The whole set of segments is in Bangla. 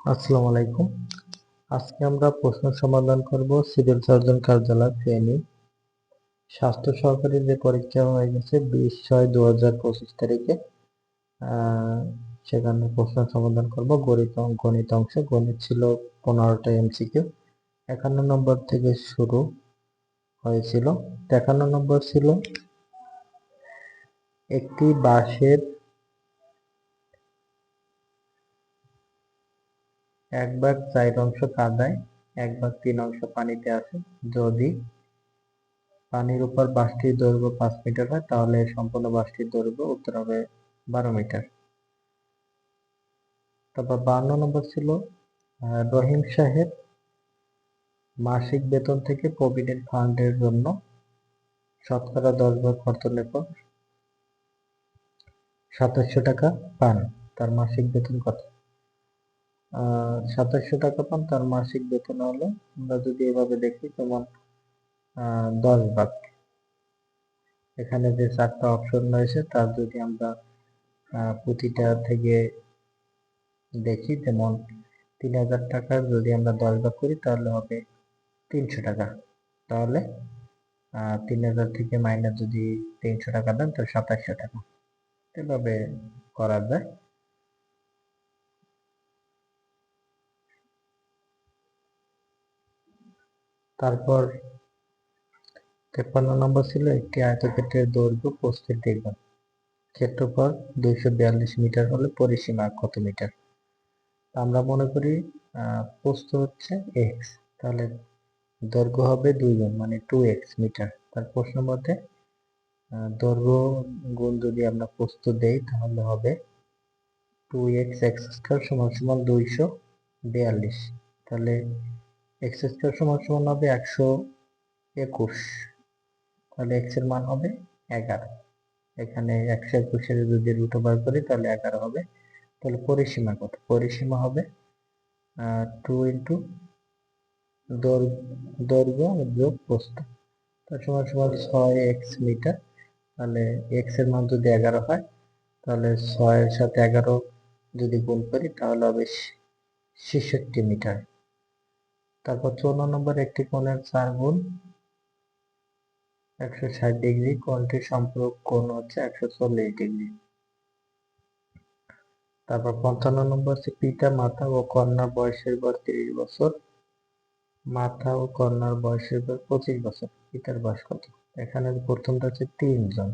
আসসালামু আলাইকুম। আজকে আমরা প্রশ্ন সমাধান করব সিভিল সার্জন কার্যালয় ফেনী। স্বাস্থ্য সহকারী যে পরীক্ষা হয়ে গেছে বিশ ছয় দু হাজার পঁচিশ তারিখে সেখানে প্রশ্ন সমাধান করব। গণিত গণিত অংশ, গণিত ছিল পনেরোটা এমসিকিউ। একান্ন নম্বর থেকে শুরু হয়েছিল। একান্ন নম্বর ছিল একটি বাঁশের এক ভাগ চার অংশ কাদায় এক ভাগ তিন অংশ পানিতে আছে। যদি পানির উপর বাঁশটির দৈর্ঘ্য পাঁচ মিটার হয়, তাহলে সম্পূর্ণ বাঁশটির দৈর্ঘ্য উত্তর হবে বারো মিটার। তারপর বান্ন নম্বর ছিল রহিম সাহেব মাসিক বেতন থেকে প্রভিডেন্ট ফান্ডের জন্য শতকরা দশ ভাগ কর্তনের পর সাতাশশো টাকা পান। তার মাসিক বেতন কত? সাতাশশো টাকা পান, তার মাসিক বেতন হলো, আমরা যদি এভাবে দেখি যেমন দশ ভাগ। এখানে যে চারটা অপশন রয়েছে তার যদি আমরা প্রতিটা থেকে দেখি, যেমন তিন হাজার টাকার যদি আমরা দশ ভাগ করি, তাহলে হবে তিনশো টাকা। তাহলে তিন হাজার থেকে মাইনাস যদি তিনশো টাকা দেন তো সাতাশশো টাকা। এভাবে করা যায়। তারপর তেপ্পান্ন নম্বর ছিল একটি আয়তক্ষেত্রের দৈর্ঘ্য পঁচিশ ডিগ্রি ক্ষেত্রফল দুইশো বিয়াল্লিশ মিটার হলে পরিসীমা কত মিটার? আমরা মনে করি প্রস্থ হচ্ছে এক্স তাহলে দৈর্ঘ্য হবে দুই গুণ মানে টু এক্স মিটার। তার প্রশ্ন মতে দৈর্ঘ্য গুণ যদি আমরা প্রস্থ দেই, তাহলে হবে টু এক্স এক্স স্কোয়ার সমান সমান দুইশো বিয়াল্লিশ। তাহলে এক্স স্কোয়ার সমান সমান হবে একশো একুশ। তাহলে এক্সের মান হবে এগারো। এখানে একশো একুশের যদি রুট ওভার করি, তাহলে এগারো হবে। তাহলে পরিসীমা কত? পরিসীমা হবে টু ইন্টু দৈর্ঘ্য যোগ প্রস্থ। তার সমান সমান ছয় এক্স মিটার। তাহলে এক্সের মান যদি এগারো হয়, তাহলে ছয়ের সাথে এগারো যদি গুণ করি, তাহলে হবে ছেষট্টি মিটার। তারপর চৌন্ন নম্বর একটি কোণের চার গুণ একশো ষাট ডিগ্রি কোণটির সম্পর্ক কোণ হচ্ছে একশো চল্লিশ ডিগ্রি। তারপর পঞ্চান্ন নম্বর হচ্ছে পিতা, মাতা ও কন্যার বয়সের পর তিরিশ বছর, মাতা ও কন্যার বয়সের গড় পঁচিশ বছর, পিতার বয়স কত? এখানে প্রথমটা হচ্ছে তিনজন।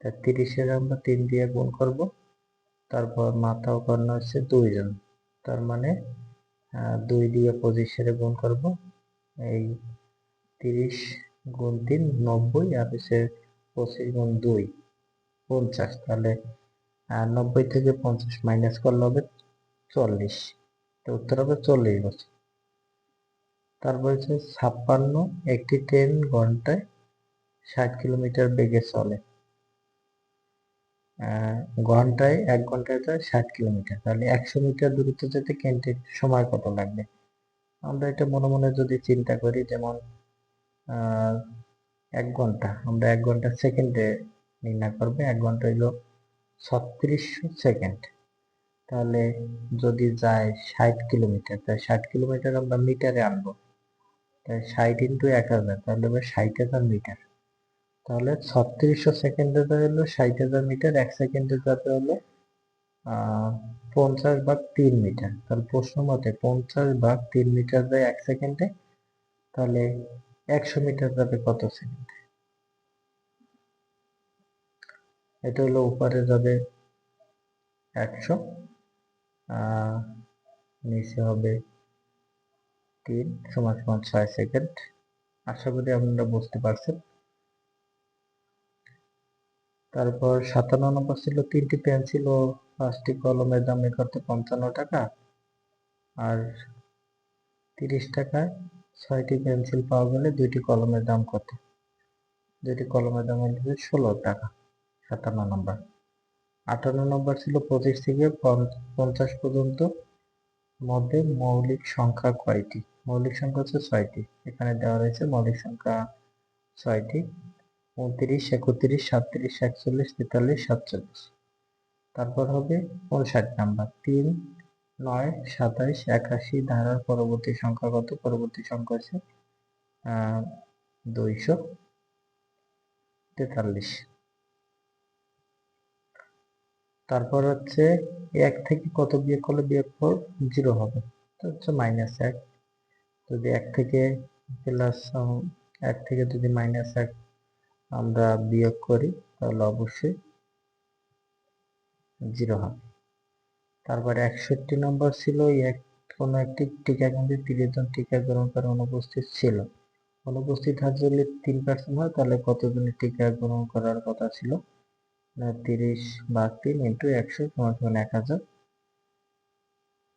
তা তিরিশের আমরা তিন দিয়ে গুণ করব, তারপর মাতা ও কন্যা হচ্ছে দুইজন, তার মানে দুই দিয়ে পঁচিশের গুণ করব। এই তিরিশ গুণ তিন, নব্বই, আর হচ্ছে পঁচিশ গুণ দুই, পঞ্চাশ। তাহলে নব্বই থেকে পঞ্চাশ মাইনাস করলে হবে চল্লিশ। তো উত্তর হবে চল্লিশ বছর। তারপর হচ্ছে ছাপ্পান্ন, একটি ট্রেন ঘন্টায় ষাট কিলোমিটার বেগে চলে। ঘন্টায় এক ঘন্টায় তো ষাট কিলোমিটার। তাহলে একশো মিটার দূরত্ব যেতে কেন্দ্রে সময় কত লাগবে? আমরা এটা মনে মনে যদি চিন্তা করি, যেমন এক ঘণ্টা, আমরা এক ঘণ্টা সেকেন্ডে নির্ণয় করবে, এক ঘণ্টা হইল ছত্রিশশো সেকেন্ড। তাহলে যদি যায় ষাট কিলোমিটার, তাহলে ষাট কিলোমিটার আমরা মিটারে আনব। তাহলে ষাট ইন্টু এক হাজার, তাহলে হবে ষাট হাজার মিটার। তাহলে ছত্রিশশো সেকেন্ডে হলো ষাট হাজার মিটার, এক সেকেন্ডে যাতে হলো পঞ্চাশ ভাগ তিন মিটার। তাহলে প্রশ্ন মতে পঞ্চাশ ভাগ তিন মিটার যায় এক সেকেন্ডে, তাহলে একশো মিটার যাবে কত সেকেন্ডে? এটা হলো উপরে যাবে একশো নিচে হবে তিন, সমান সমান ছয় সেকেন্ড। আশা করি আপনারা বুঝতে পারছেন। তারপর সাতান্ন নম্বর ছিল তিনটি পেন্সিল ও পাঁচটি কলমের দাম করতে পঞ্চান্ন টাকা। আর তিরিশ টাকায় ছয়টি পেন্সিল পাওয়া গেলে দুইটি কলমের দাম কত? দুইটি কলমের দাম হচ্ছে ষোলো টাকা, সাতান্ন নম্বর। আটান্ন নম্বর ছিল পঁচিশ থেকে পঞ্চ- পঞ্চাশ পর্যন্ত মধ্যে মৌলিক সংখ্যা কয়টি? মৌলিক সংখ্যা হচ্ছে ছয়টি। এখানে দেওয়া রয়েছে মৌলিক সংখ্যা ছয়টি। উনত্রিশ একত্রিশ সাতত্রিশ একচল্লিশ তেতাল্লিশ সাতচল্লিশ। তারপর হবে উনষাট নাম্বার। তিন নয় সাতাইশ একাশি ধারার পরবর্তী সংখ্যা কত? পরবর্তী সংখ্যা আহ, দুইশো তেতাল্লিশ। তারপর হচ্ছে এক থেকে কত বিয়োগ করলে বিয়োগ ফোর জিরো হবে। তো হচ্ছে মাইনাস এক। যদি এক থেকে প্লাস এক থেকে যদি মাইনাস এক আমরা বিয়োগ করি, তাহলে অবশ্যই জিরো হবে। তারপরে একষট্টি নম্বর ছিল এক কোনো একটি টিকা কেন্দ্রে তিরিশ জন টিকা গ্রহণ করে অনুপস্থিত ছিল। অনুপস্থিত হার যদি তিন পার্সেন্ট হয়, তাহলে কতজনের টিকা গ্রহণ করার কথা ছিল? তিরিশ ভাগ তিন ইন্টু একশো সমান সমান এক হাজার।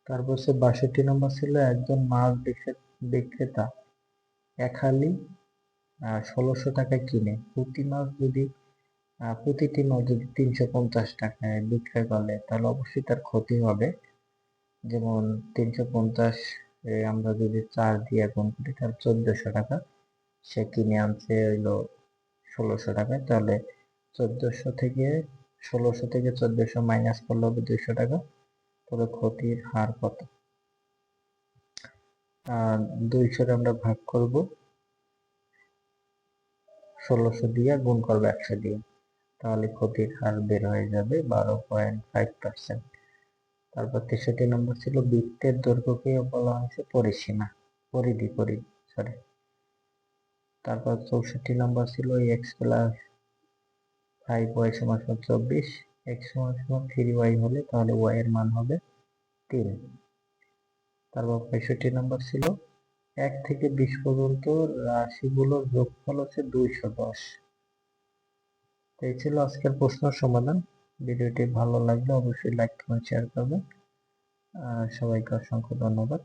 তারপর সে বাষট্টি নম্বর ছিল, একজন মাছ বিক্রে- বিক্রেতা, এক হালি ষোলোশো টাকায় কিনে প্রতি মাস যদি প্রতিটি মাস যদি তিনশো পঞ্চাশ টাকায় বিক্রয় করলে তাহলে অবশ্যই তার ক্ষতি হবে। যেমন তিনশো পঞ্চাশ আমরা যদি চার দিয়ে গুণ করি, তাহলে চোদ্দশো টাকা। সে কিনে আনছে হইল ষোলোশো টাকায়, তাহলে চোদ্দশো থেকে, ষোলোশো থেকে চোদ্দশো মাইনাস করলে হবে দুইশো টাকা। তবে ক্ষতির হার কত? আর দুইশোর আমরা ভাগ করব। ষোলোশো দিয়ে গুণ করবে একশো দিয়ে। তাহলে ক্ষতির হার বের হয়ে যাবে বারো পয়েন্ট ফাইভ পার্সেন্ট তারপর তেষট্টি নম্বর ছিল বৃত্তের দৈর্ঘ্যকে বলা হয়েছে পরিসীমা, পরিধি পরিধি সরি তারপর চৌষট্টি নম্বর ছিল এক্স প্লাস ফাইভ ওয়াই সমান সমান চব্বিশ এক্স সমান সমান থ্রি ওয়াই হলে তাহলে ওয়াই এর মান হবে তিন। তারপর পঁয়ষট্টি নম্বর ছিল এক থেকে বিশ পর্যন্ত রাশিগুলোর যোগফল হচ্ছে দুইশো দশ। এই ছিল আজকের প্রশ্ন সমাধান। ভিডিওটি ভালো লাগলে অবশ্যই লাইক, কমেন্ট শেয়ার করবেন। সবাইকে অসংখ্য ধন্যবাদ।